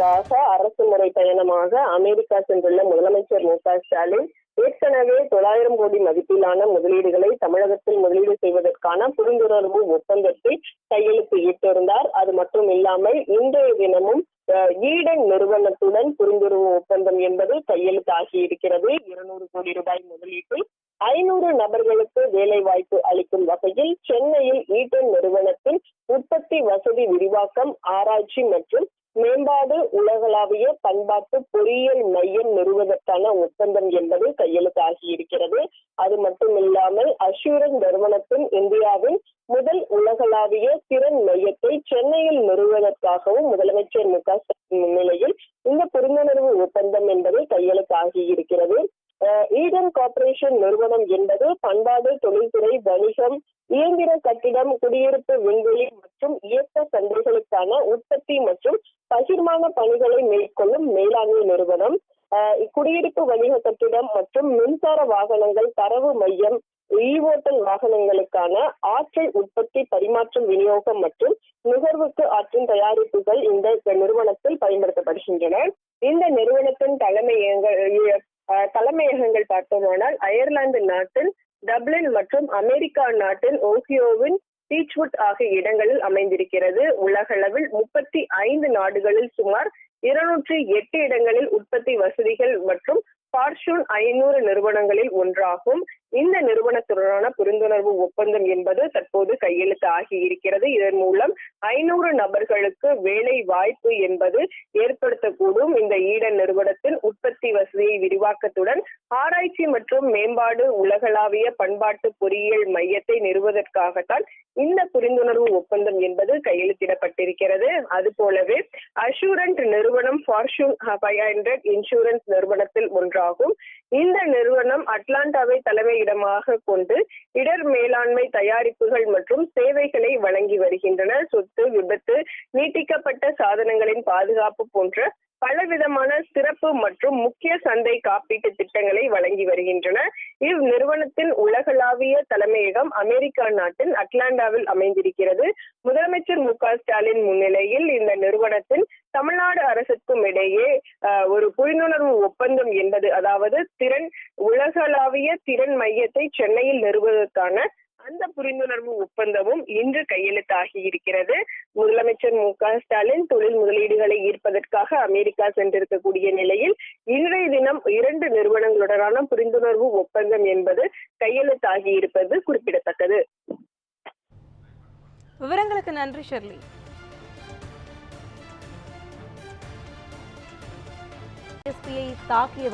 செய்வதற்காக அரசு முறை பயணமாக அமெரிக்கா சென்றுள்ள முதலமைச்சர் மு க ஸ்டாலின் ஏற்கனவே தொள்ளாயிரம் கோடி மதிப்பிலான முதலீடுகளை தமிழகத்தில் முதலீடு செய்வதற்கான புரிந்துணர்வு ஒப்பந்தத்தில் கையெழுத்து இட்டிருந்தார். அது மட்டும் இல்லாமல் இன்றைய தினமும் ஈடன் நிறுவனத்துடன் புரிந்துணர்வு ஒப்பந்தம் என்பது கையெழுத்தாகி இருக்கிறது இருநூறு கோடி ரூபாய் முதலீட்டில் ஐநூறு நபர்களுக்கு வேலை வாய்ப்பு அளிக்கும் வகையில் சென்னையில் ஈட்டன் நிறுவனத்தின் உற்பத்தி வசதி விரிவாக்கம் ஆராய்ச்சி மற்றும் மேம்பாடு உலகளாவிய பண்பாட்டு பொறியியல் மையம் நிறுவதற்கான ஒப்பந்தம் என்பது கையெழுத்தாகி இருக்கிறது அது மட்டும் இல்லாமல் அஷூரன் நிறுவனத்தின் இந்தியாவின் முதல் உலகளாவிய திறன் மையத்தை சென்னையில் நிறுவுவதற்காகவும் முதலமைச்சர் மு க ஸ்டாலின் முன்னிலையில் இந்த புரிந்துணர்வு ஒப்பந்தம் என்பது கையெழுத்தாகி இருக்கிறது ஈடன் கார்ப்பரேஷன் நிறுவனம் என்பது பண்பாடு தொழில்துறை வணிகம் இயந்திர கட்டிடம் குடியிருப்பு விண்வெளி மற்றும் இயக்க சந்தைகளுக்கான உற்பத்தி மற்றும் பகிர்மான பணிகளை மேற்கொள்ளும் மேலாண்மை நிறுவனம் குடியிருப்பு வணிக கட்டிடம் மற்றும் மின்சார வாகனங்கள் தரவு மையம் ஈவோட்டல் வாகனங்களுக்கான ஆற்றல் உற்பத்தி பரிமாற்றம் விநியோகம் மற்றும் நுகர்வுக்கு ஆற்றும் தயாரிப்புகள் இந்த நிறுவனத்தில் பயன்படுத்தப்படுகின்றன. இந்த நிறுவனத்தின் தலைமையகங்கள் தலைமையகங்கள் பார்த்தோமானால் அயர்லாந்து நாட்டில் டப்ளின் மற்றும் அமெரிக்கா நாட்டில் ஓகியோவின் டீச்வுட் ஆகிய இடங்களில் அமைந்திருக்கிறது. உலகளவில் முப்பத்தி ஐந்து நாடுகளில் சுமார் இருநூற்றி எட்டு இடங்களில் உற்பத்தி வசதிகள் மற்றும் பார்ஷூன் ஐநூறு நிறுவனங்களில் ஒன்றாகும். இந்த நிறுவனத்துடனான புரிந்துணர்வு ஒப்பந்தம் என்பது தற்போது கையெழுத்து ஆகி இருக்கிறது இதன் மூலம் ஐநூறு நபர்களுக்கு வேலை வாய்ப்பு என்பது ஏற்படுத்தக்கூடும். இந்த ஈடன் நிறுவனத்தின் உற்பத்தி வசதியை விரிவாக்கத்துடன் ஆராய்ச்சி மற்றும் மேம்பாடு உலகளாவிய பண்பாட்டு பொறியியல் மையத்தை நிறுவதற்காகத்தான் இந்த புரிந்துணர்வு ஒப்பந்தம் என்பது கையெழுத்திடப்பட்டிருக்கிறது. அது போலவே அஷூரண்ட் நிறுவனம் ஃபார்ச்சூன் ஃபைவ் ஹண்ட்ரட் இன்சூரன்ஸ் நிறுவனத்தில் ஒன்றாகும். இந்த நிறுவனம் அட்லாண்டாவை தலைமையிடமாக கொண்டு இடர் மேலாண்மை தயாரிப்புகள் மற்றும் சேவைகளை வழங்கி வருகின்றன. ஆபத்து விபத்து நீட்டிக்கப்பட்ட சாதனங்களின் பாதுகாப்பு போன்ற பலவிதமான சிறப்பு மற்றும் முக்கிய சந்தை காப்பீட்டு திட்டங்களை வழங்கி வருகின்றன. இவ்நிறுவனத்தின் உலகளாவிய தலைமையகம் அமெரிக்கா நாட்டின் அட்லாண்டாவில் அமைந்திருக்கிறது. முதலமைச்சர் மு க ஸ்டாலின் முன்னிலையில் இந்த நிறுவனத்தின் தமிழ்நாடு அரசுக்கும் இடையே ஒரு புரிந்துணர்வு ஒப்பந்தம் என்பது அதாவது திறன் உலகளாவிய திறன் மையத்தை சென்னையில் நிறுவுவதற்கான அந்த புரிந்துணர்வு ஒப்பந்தமும் இன்று கையெழுத்தாகி இருக்கிறது. முதலமைச்சர் மு க ஸ்டாலின் தொழில் முதலீடுகளை ஈர்ப்பதற்காக அமெரிக்கா சென்றிருக்கக்கூடிய நிலையில் இன்றைய தினம் இரண்டு நிறுவனங்களுடனான புரிந்துணர்வு ஒப்பந்தம் என்பது கையெழுத்தாகி இருப்பது குறிப்பிடத்தக்கது. விவரங்களுக்கு நன்றி ஷெர்லி. எஸ்பியை தாக்கிய